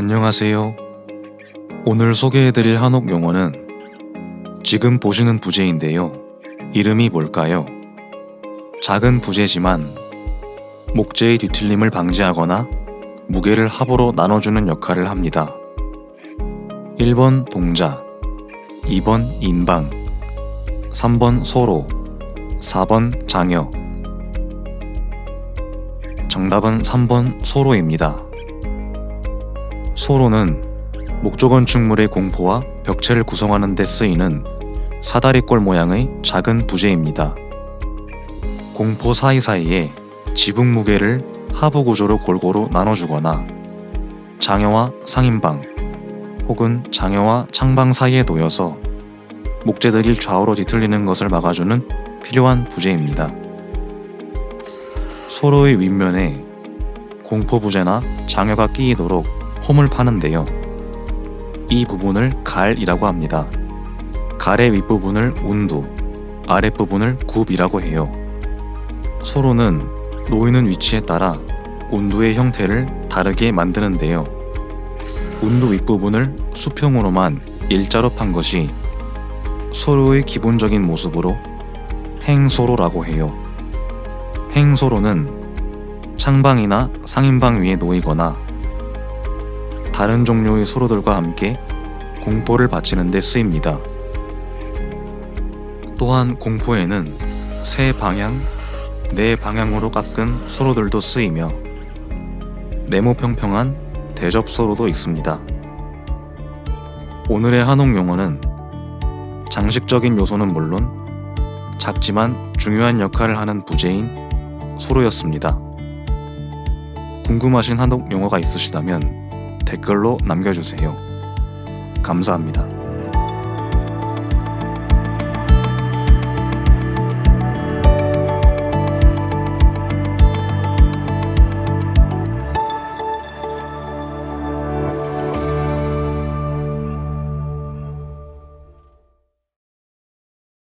안녕하세요. 오늘 소개해드릴 한옥 용어는 지금 보시는 부재인데요. 이름이 뭘까요? 작은 부재지만 목재의 뒤틀림을 방지하거나 무게를 합으로 나눠주는 역할을 합니다. 1번 동자, 2번 인방, 3번 소로, 4번 장여. 정답은 3번 소로입니다. 소로는 목조 건 축물의 공포와 벽체를 구성하는 데 쓰이는 사다리꼴 모양의 작은 부재입니다. 공포 사이사이에 지붕 무게를 하부 구조로 골고루 나눠주거나 장여와 상인방 혹은 장여와 창방 사이에 놓여서 목재들이 좌우로 뒤틀리는 것을 막아주는 필요한 부재입니다. 소로의 윗면에 공포 부재나 장여가 끼이도록 홈을 파는데요. 이 부분을 갈이라고 합니다. 갈의 윗부분을 운두, 아랫부분을 굽이라고 해요. 소로는 놓이는 위치에 따라 운두의 형태를 다르게 만드는데요. 운두 윗부분을 수평으로만 일자로 판 것이 소로의 기본적인 모습으로 행소로라고 해요. 행소로는 창방이나 상인방 위에 놓이거나 다른 종류의 소로들과 함께 공포를 바치는 데 쓰입니다. 또한 공포에는 세 방향, 네 방향으로 깎은 소로들도 쓰이며 네모평평한 대접소로도 있습니다. 오늘의 한옥 용어는 장식적인 요소는 물론 작지만 중요한 역할을 하는 부재인 소로였습니다. 궁금하신 한옥 용어가 있으시다면 댓글로 남겨주세요. 감사합니다.